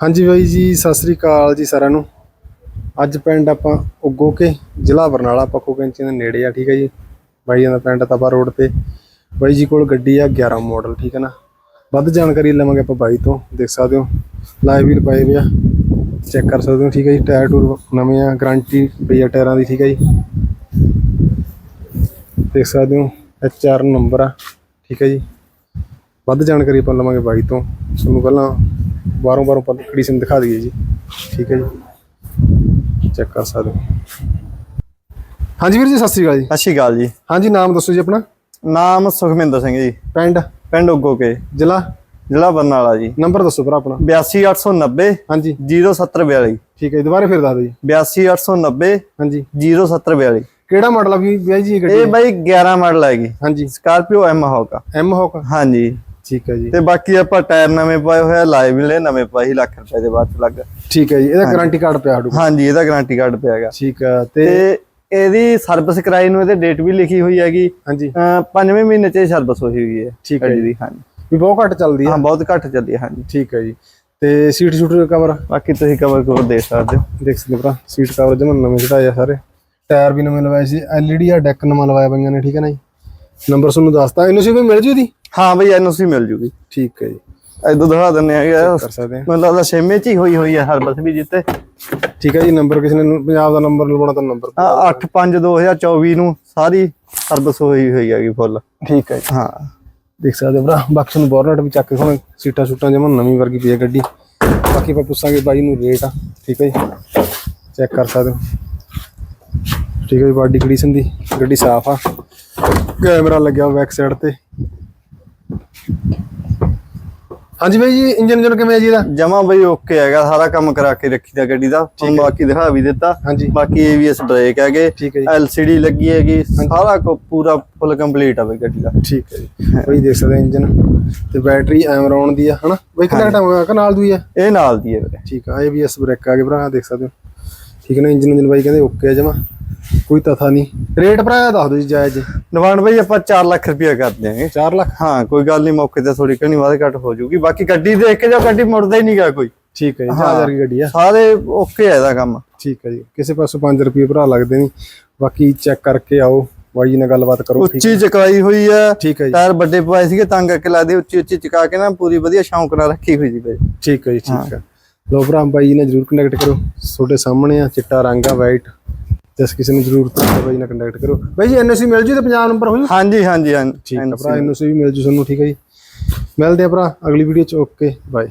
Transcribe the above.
ਹਾਂਜੀ ਬਾਈ ਜੀ, ਸਤਿ ਸ੍ਰੀ ਅਕਾਲ ਜੀ ਸਾਰਿਆਂ ਨੂੰ। ਅੱਜ ਪਿੰਡ ਆਪਾਂ ਉਗੋ ਕੇ ਜ਼ਿਲ੍ਹਾ ਬਰਨਾਲਾ ਪੱਖੋ ਕੈਂਚੀ ਦੇ ਨੇੜੇ ਆ, ਠੀਕ ਹੈ ਜੀ। ਬਾਈ ਜੀ ਦਾ ਪਿੰਡ ਤਪਾ ਰੋਡ ਤੇ। ਬਾਈ ਜੀ ਕੋਲ ਗੱਡੀ ਆ 11 ਮਾਡਲ, ਠੀਕ ਹੈ ਨਾ। ਵੱਧ ਜਾਣਕਾਰੀ ਲਵਾਂਗੇ ਆਪਾਂ ਬਾਈ ਤੋਂ, ਦੇਖ ਸਕਦੇ ਹੋ। ਲਾਈਵ ਵੀਲ ਪਏ ਹੋਏ ਆ, ਚੈੱਕ ਕਰ ਸਕਦੇ ਹੋ, ਠੀਕ ਹੈ ਜੀ। ਟਾਇਰ ਟੂਰ ਨਵੇਂ ਆ, ਗਾਰੰਟੀ ਪਈ ਆ ਟਾਇਰਾਂ ਦੀ, ਠੀਕ ਹੈ ਜੀ। ਦੇਖ ਸਕਦੇ ਹੋ ਐਚ ਆਰ ਨੰਬਰ ਆ, ਠੀਕ ਹੈ ਜੀ। ਵੱਧ ਜਾਣਕਾਰੀ ਆਪਾਂ ਲਵਾਂਗੇ ਬਾਈ ਤੋਂ। ਤੁਹਾਨੂੰ ਪਹਿਲਾਂ ਬਾਰੋਂ ਬਾਰੋਂ ਕੰਡੀਸ਼ਨ ਦਿਖਾ ਦਈਏ ਜੀ। ਠੀਕ ਹੈ ਜੀ। ਚੈੱਕ ਕਰ ਸਕਦੇ ਹੋ। ਹਾਂਜੀ ਵੀਰ ਜੀ ਸਤਿ ਸ੍ਰੀ ਅਕਾਲ ਜੀ। ਸਤਿ ਸ਼੍ਰੀ ਅਕਾਲ ਜੀ। ਹਾਂਜੀ ਨਾਮ ਦੱਸੋ ਜੀ ਆਪਣਾ। ਨਾਮ ਸੁਖਮਿੰਦਰ ਸਿੰਘ ਜੀ। ਪਿੰਡ? ਪਿੰਡ ਉਗੋ ਕੇ ਜ਼ਿਲ੍ਹਾ? ਜ਼ਿਲ੍ਹਾ ਬਰਨਾਲਾ ਜੀ। ਨੰਬਰ ਦੱਸੋ ਭਰਾ ਆਪਣਾ। 82890 ਹਾਂਜੀ। 0742 ਠੀਕ ਹੈ ਦੁਬਾਰਾ ਫਿਰ ਦੱਸ ਦਿਓ ਜੀ। 82890 ਹਾਂਜੀ। 0742 ਕਿਹੜਾ ਮਾਡਲ ਆ ਵੀ ਜੀ ਇਹ ਗੱਡੀ? ਇਹ ਬਾਈ 11 ਮਾਡਲ ਹੈਗੀ ਹਾਂਜੀ। Scorpio M hawk M hawk ਹਾਂਜੀ। ਠੀਕ ਹੈ ਜੀ। ਤੇ ਬਾਕੀ ਆਪਾਂ ਟਾਇਰ ਨਵੇਂ ਪਾਏ ਹੋਏ ਆ ਲਾਏ ਵੀ ਲੈ ਨਵੇਂ ਪਾਏ ਸੀ ਲੱਖ ਰੁਪਏ ਦੇ ਬਾਅਦ ਚ ਲੱਗ। ਠੀਕ ਹੈ ਜੀ ਇਹਦਾ ਗਾਰੰਟੀ ਕਾਰਡ ਪਿਆ ਕੋਲ। ਹਾਂਜੀ ਇਹਦਾ ਗਾਰੰਟੀ ਕਾਰਡ ਪਿਆ ਹੈਗਾ। ਠੀਕ ਹੈ ਤੇ ਇਹਦੀ ਸਰਵਿਸ ਕਰਾਈ ਨੂੰ ਇਹਦੇ ਡੇਟ ਵੀ ਲਿਖੀ ਹੋਈ ਹੈਗੀ। ਹਾਂਜੀ। ਅਹ ਪੰਜਵੇਂ ਮਹੀਨੇ ਚ ਸਰਵਿਸ ਹੋਈ ਹੋਈ ਹੈ। ਠੀਕ ਹੈ ਦੀ ਹਾਂਜੀ ਵੀ ਬਹੁਤ ਘੱਟ ਚੱਲਦੀ ਹੈ। ਹਾਂ ਬਹੁਤ ਘੱਟ ਚੱਲੀ ਹੈ ਹਾਂਜੀ। ਠੀਕ ਹੈ ਜੀ। ਤੇ ਸੀਟ ਸ਼ੂਟ ਕਵਰ ਬਾਕੀ ਤੁਸੀਂ ਕਵਰ ਕਰੋ ਦੇਖ ਸਕਦੇ ਹੋ। ਦੇਖ ਸਕਦੇ ਹੋ ਭਰਾ ਸੀਟ ਕਵਰ ਜਮਨ ਨਵੇਂ ਚੜਾਏ ਆ ਸਾਰੇ। ਟਾਇਰ ਵੀ ਨਵੇਂ ਲਵਾਏ ਸੀ ਐਲਈਡੀ ਆ ਡੈਕ ਨਵਾਂ ਲਵਾਇਆ ਬਈਆਂ ਨੇ ਠੀਕ ਹੈ ਨਾ ਜੀ? ਨੰਬਰ ਤੁਹਾਨੂੰ ਦੱਸਤਾ ਇਹਨੂੰ ਸੀ ਵੀ ਮਿਲ ਜੂ ਦੀ ਹਾਂ ਬਈ ਐਨਓਸੀ ਮਿਲ ਜੂਗੀ। ਠੀਕ ਹੈ ਜੀ। ਇਦੋਂ ਦਿਖਾ ਦਿੰਨੇ ਆ ਕਰ ਸਕਦੇ ਆ ਮੈਨੂੰ ਲੱਗਦਾ ਛੇਵੇਂ ਚ ਹੀ ਹੋਈ ਹੋਈ ਹੈ ਹਰ ਬਸ ਵੀ ਜਿੱਤੇ। ਠੀਕ ਹੈ ਜੀ ਨੰਬਰ ਕਿਸੇ ਨੇ ਪੰਜਾਬ ਦਾ ਨੰਬਰ ਲਵਾਉਣਾ ਤਾਂ ਨੰਬਰ 8 5 2024 ਨੂੰ ਸਾਰੀ ਸਰਵਿਸ ਹੋਈ ਹੋਈ ਹੈਗੀ ਫੁੱਲ। ਠੀਕ ਹੈ ਹਾਂ। ਦੇਖ ਸਕਦੇ ਭਰਾ ਬਾਕੀ ਨੂੰ ਬੋਰਨਟ ਵੀ ਚੱਕ ਕੇ ਹੁਣ ਸੀਟਾਂ ਸੂਟਾਂ ਜਮਨ ਨਵੀਂ ਵਰਗੀ ਪਈ ਹੈ ਗੱਡੀ। ਬਾਕੀ ਆਪਾਂ ਪੁੱਛਾਂਗੇ ਬਾਈ ਨੂੰ ਰੇਟ ਆ ਠੀਕ ਹੈ ਜੀ। ਚੈੱਕ ਕਰ ਸਕਦੇ ਹੋ। ਠੀਕ ਹੈ ਜੀ ਬਾਡੀ ਕੰਡੀਸ਼ਨ ਦੀ ਗੱਡੀ ਸਾਫ਼ ਆ। ਕੈਮਰਾ ਲੱਗਿਆ ਬੈਕ ਸਾਈਡ ਤੇ। ਹਾਂਜੀ ਬਾਈ ਜੀ ਇੰਜਨ ਇੰਜਨ ਕਿਵੇਂ ਹੈ ਜੀ ਇਹਦਾ? ਜਮਾ ਬਈ ਓਕੇ ਹੈਗਾ ਸਾਰਾ ਕੰਮ ਕਰਾ ਕੇ ਰੱਖੀਦਾ ਗੱਡੀ ਦਾ। ਹੁਣ ਬਾਕੀ ਦਿਖਾ ਵੀ ਦਿੱਤਾ। ਹਾਂਜੀ। ਬਾਕੀ ABS ਬ੍ਰੇਕ ਹੈਗੇ। ਹੈ LCD ਲੱਗੀ ਹੈਗੀ। ਸਾਰਾ ਕੁ ਪੂਰਾ ਫੁੱਲ ਕੰਪਲੀਟ ਆ ਬਈ ਗੱਡੀ ਦਾ। ਠੀਕ ਹੈ ਜੀ। ਬਾਈ ਦੇਖ ਸਕਦੇ ਇੰਜਨ ਤੇ ਬੈਟਰੀ ਐਮਰੌਨ ਦੀ ਆ ਹਨਾ? ਬਾਈ ਕਿੰਨਾ ਟਾਈਮ ਹੋਇਆ? ਕਿ ਨਾਲ ਦੂਈ ਆ? ਇਹ ਨਾਲ ਦੀ ਹੈ ਵੀਰੇ। ਠੀਕ ਆ ABS ਬ੍ਰੇਕ ਆ ਗਏ ਭਰਾ ਦੇਖ ਸਕਦੇ ਹੋ। ਠੀਕ ਹੈ ਨਾ ਇੰਜਨ ਇੰਜਨ ਬਾਈ ਕਹਿੰਦੇ ਓਕੇ ਜਮਾ। ਕੋਈ ਤਥਾ ਨਹੀਂ। ਰੇਟ ਭਰਾ ਦੱਸ ਦਿਓ ਜੀ ਜਾਇਜ਼। ਜੀ ਡਿਮਾਂਡ ਬਈ ਆਪਾਂ 4 ਲੱਖ ਰੁਪਇਆ ਕਰ ਦਿਆਂਗੇ। 4 ਲੱਖ? ਹਾਂ ਕੋਈ ਗੱਲ ਨਹੀਂ ਮੌਕੇ ਤੇ ਥੋੜੀ ਘਣੀ ਵਾਧ ਘੱਟ ਹੋ ਜਾਊਗੀ। ਬਾਕੀ ਗੱਡੀ ਦੇਖ ਕੇ ਜੋ ਗੱਡੀ ਮੁੜਦਾ ਹੀ ਨਹੀਂਗਾ ਕੋਈ। ਠੀਕ ਹੈ ਜੀ 4000 ਦੀ ਗੱਡੀ ਆ। ਸਾਰੇ ਓਕੇ ਹੈ ਇਹਦਾ ਕੰਮ। ਠੀਕ ਹੈ ਜੀ ਕਿਸੇ ਪਾਸੋਂ 5 ਰੁਪਏ ਭਰਾ ਲੱਗਦੇ ਨਹੀਂ। ਬਾਕੀ ਚੈੱਕ ਕਰਕੇ ਆਓ ਬਾਈ ਜੀ ਨਾਲ ਗੱਲਬਾਤ ਕਰੋ ਠੀਕ ਉੱਚੀ ਚਕਾਈ ਹੋਈ ਹੈ ਠੀਕ ਹੈ ਜੀ। ਟਾਇਰ ਵੱਡੇ ਪਵਾਏ ਸੀਗੇ ਤੰਗ ਕਰਕੇ ਲਾਦੇ ਉੱਚੀ ਉੱਚੀ ਚਕਾ ਕੇ ਨਾ ਪੂਰੀ ਵਧੀਆ ਸ਼ੌਂਕ ਨਾਲ ਰੱਖੀ ਹੋਈ ਸੀ ਬਈ। ਠੀਕ ਹੈ ਜੀ ਠੀਕ ਹੈ। ਲੋ ਭਰਾ ਬਾਈ ਜੀ ਨਾਲ ਜਰੂਰ ਕੰਟੈਕਟ ਕਰੋ। ਤੁਹਾਡੇ ਸਾਹਮਣੇ ਆ ਚਿੱਟਾ ਰੰਗ ਆ ਵਾਈਟ ਜਿਸ ਕਿਸੇ ਨੂੰ ਜ਼ਰੂਰਤ ਹੋਵੇ ਬਾਈ ਨਾਲ ਕੰਟੈਕਟ ਕਰੋ। ਬਾਈ ਜੀ ਐਨਓਸੀ ਮਿਲ ਜੂ ਤੇ 50 ਨੰਬਰ ਹੋ ਜੂ? ਹਾਂਜੀ ਹਾਂਜੀ ਹਾਂਜੀ। ਠੀਕ ਹੈ ਭਰਾ ਐਨਓਸੀ ਵੀ ਮਿਲ ਜੂ ਤੁਹਾਨੂੰ ਠੀਕ ਹੈ ਜੀ। ਮਿਲਦੇ ਆ ਭਰਾ ਅਗਲੀ ਵੀਡੀਓ ਚ ਓਕੇ ਬਾਏ